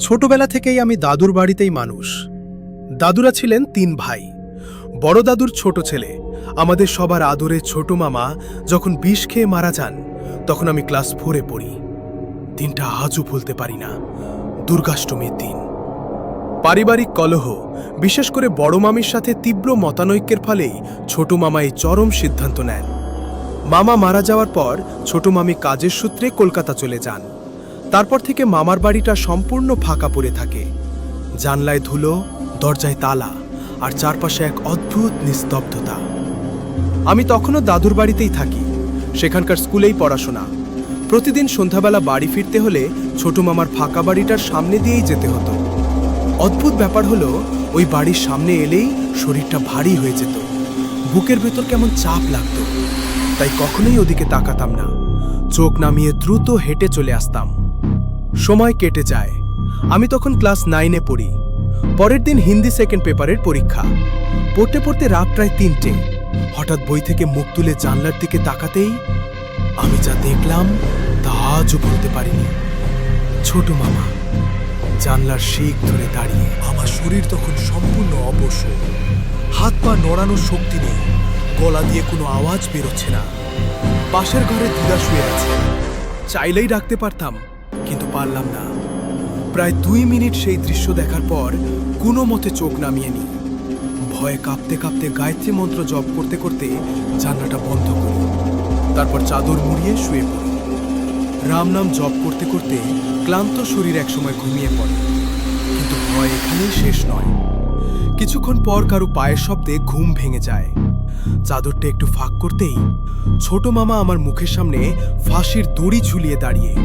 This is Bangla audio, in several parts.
ছোটবেলা থেকেই আমি দাদুর বাড়িতেই মানুষ। দাদুরা ছিলেন তিন ভাই। বড় দাদুর ছোট ছেলে। আমাদের সবার আদরে ছোট মামা যখন বিষ খেয়ে মারা যান, তখন আমি ক্লাস ফোরে পড়ি। দিনটা আজও ভুলতে পারি না। দুর্গাষ্টমীর দিন। পারিবারিক কলহ, বিশেষ করে বড় মামির সাথে তীব্র মতানৈক্যের ফলেই ছোট মামা এই চরম সিদ্ধান্ত নেন। মামা মারা যাওয়ার পর ছোট মামি কাজের সূত্রে কলকাতা চলে যান। তারপর থেকে মামার বাড়িটা সম্পূর্ণ ফাঁকা পড়ে থাকে। জানলায় ধুলো, দরজায় তালা আর চারপাশে এক অদ্ভুত নিস্তব্ধতা। আমি তখনও দাদুর বাড়িতেই থাকি। সেখানকার স্কুলেই পড়াশোনা। প্রতিদিন সন্ধ্যাবেলা বাড়ি ফিরতে হলে ছোট মামার ফাঁকা বাড়িটার সামনে দিয়েই যেতে হতো। অদ্ভুত ব্যাপার হলো, ওই বাড়ির সামনে এলেই শরীরটা ভারী হয়ে যেত। বুকের ভেতর কেমন চাপ লাগতো। তাই কখনোই ওদিকে তাকাতাম না। চোখ নামিয়ে দ্রুত হেঁটে চলে আসতাম। সময় কেটে যায়। আমি তখন ক্লাস নাইনে পড়ি। পরের দিন হিন্দি সেকেন্ড পেপারের পরীক্ষা। পড়তে পড়তে রাত প্রায় তিনটে। হঠাৎ বই থেকে মুখ তুলে জানলার দিকে তাকাতেই আমি যা দেখলাম তা আজও বলতে পারিনি। ছোট মামা, জানলার শিক ধরে দাঁড়িয়ে। আমার শরীর তখন সম্পূর্ণ অবশ্য হাত পা নড়ানোর শক্তি নেই। গলা দিয়ে কোনো আওয়াজ বেরোচ্ছে না। পাশের ঘরে দিদা শুয়ে আছে। চাইলেই ডাকতে পারতাম। পারলাম না। প্রায় দুই মিনিট সেই দৃশ্য দেখার পর কোনো মতে চোখ নামিয়ে নি ভয়ে কাঁপতে কাঁপতে গায়ত্রী মন্ত্র জপ করতে করতে জানলাটা বন্ধ করি। তারপর চাদর মুড়িয়ে শুয়ে পড়ি। রাম নাম জপ করতে করতে ক্লান্ত শরীর একসময় ঘুমিয়ে পড়ে। কিন্তু ভয় এখানেই শেষ নয়। কিছুক্ষণ পর কারও পায়ের শব্দে ঘুম ভেঙে যায়। চাদরটা একটু ফাঁক করতেই ছোট মামা আমার মুখের সামনে ফাঁসির দড়ি ঝুলিয়ে দাঁড়িয়ে।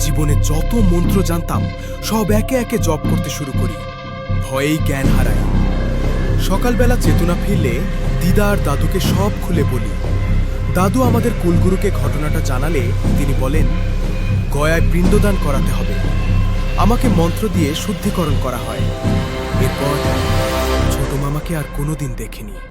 জীবনে যত মন্ত্র জানতাম, সব একে একে জপ করতে শুরু করি। ভয়েই জ্ঞান হারাই। সকালবেলা চেতনা ফিরলে দিদা আর দাদুকে সব খুলে বলি। দাদু আমাদের কুলগুরুকে ঘটনাটা জানালে তিনি বলেন, গয়ায় বৃন্দদান করাতে হবে। আমাকে মন্ত্র দিয়ে শুদ্ধিকরণ করা হয়। এরপর মামাকে আর কোনোদিন দেখিনি।